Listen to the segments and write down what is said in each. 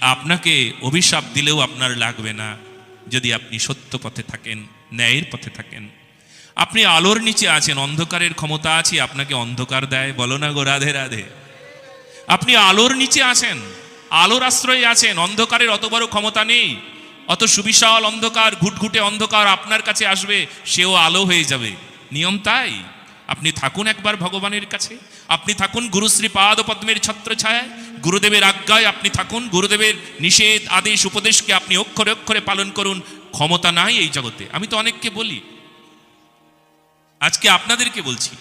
আপনাকে অভিশাপ দিলেও আপনার লাগবে না যদি আপনি সত্য পথে থাকেন, ন্যায়ের পথে থাকেন। আপনি আলোর নিচে আছেন, অন্ধকারের ক্ষমতা আছে, আপনাকে অন্ধকার দেয়। বলো না গো, রাধে রাধে। আপনি আলোর নিচে আছেন, আলোর আশ্রয়ে আছেন, অন্ধকারের অত বড় ক্ষমতা নেই। অত সুবিশাল অন্ধকার, ঘুটঘুটে অন্ধকার আপনার কাছে আসবে, সেও আলো হয়ে যাবে। নিয়ম তাই। আপনি থাকুন একবার ভগবানের কাছে। আপনি থাকুন গুরুশ্রী পাদ পদ্মের ছত্র ছায় গুরুদেবের আজ্ঞায় আপনি থাকুন, গুরুদেবের নিষেধ, আদেশ, উপদেশকে আপনি অক্ষরে অক্ষরে পালন করুন, ক্ষমতা নাই এই জগতে। আমি তো অনেককে বলি। আজকে আপনাদেরকে বলছি,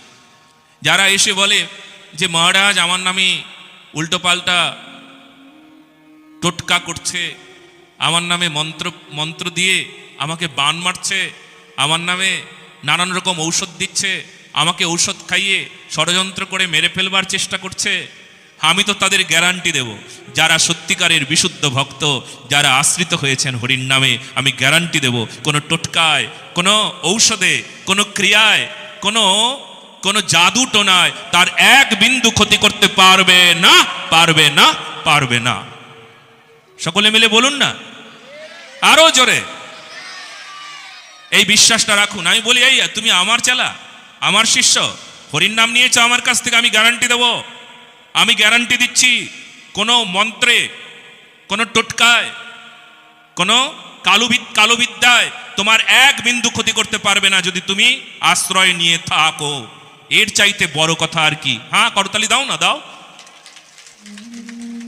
যারা এসে বলে যে, মহারাজ, আমার নামে উল্টোপাল্টা টোটকা করছে, আমার নামে মন্ত্র মন্ত্র দিয়ে আমাকে বান মারছে, আমার নামে নানান রকম ঔষধ দিচ্ছে, আমাকে ঔষধ খাইয়ে ষড়যন্ত্র করে মেরে ফেলবার চেষ্টা করছে আমি তো তাদের গ্যারান্টি দেব। যারা সত্যিকারের বিশুদ্ধ ভক্ত, যারা আশ্রিত হয়েছেন হরির নামে, আমি গ্যারান্টি দেব। কোনো টোটকায়, কোনো ঔষধে, কোনো ক্রিয়ায়, কোনো কোনো জাদু টোনায় তার এক বিন্দু ক্ষতি করতে পারবে না পারবে না পারবে না। সকলে মিলে বলুন না? আরও জোরে। এই বিশ্বাসটা রাখুন। আমি বলি এই তুমি আমার চালা, আমার শিষ্য, হরির নাম নিয়েছ, আমার কাছ থেকে আমি গ্যারান্টি দেব। আমি গ্যারান্টি দিচ্ছি, কোনো মন্ত্রে, কোনো টোটকায়, কোনো কালুবিদ কালুবিদ্যায় তোমার এক বিন্দু ক্ষতি করতে পারবে না যদি তুমি আশ্রয় নিয়ে থাকো। এর চাইতে বড় কথা আর কি। হ্যাঁ করতালি দাও না, দাও।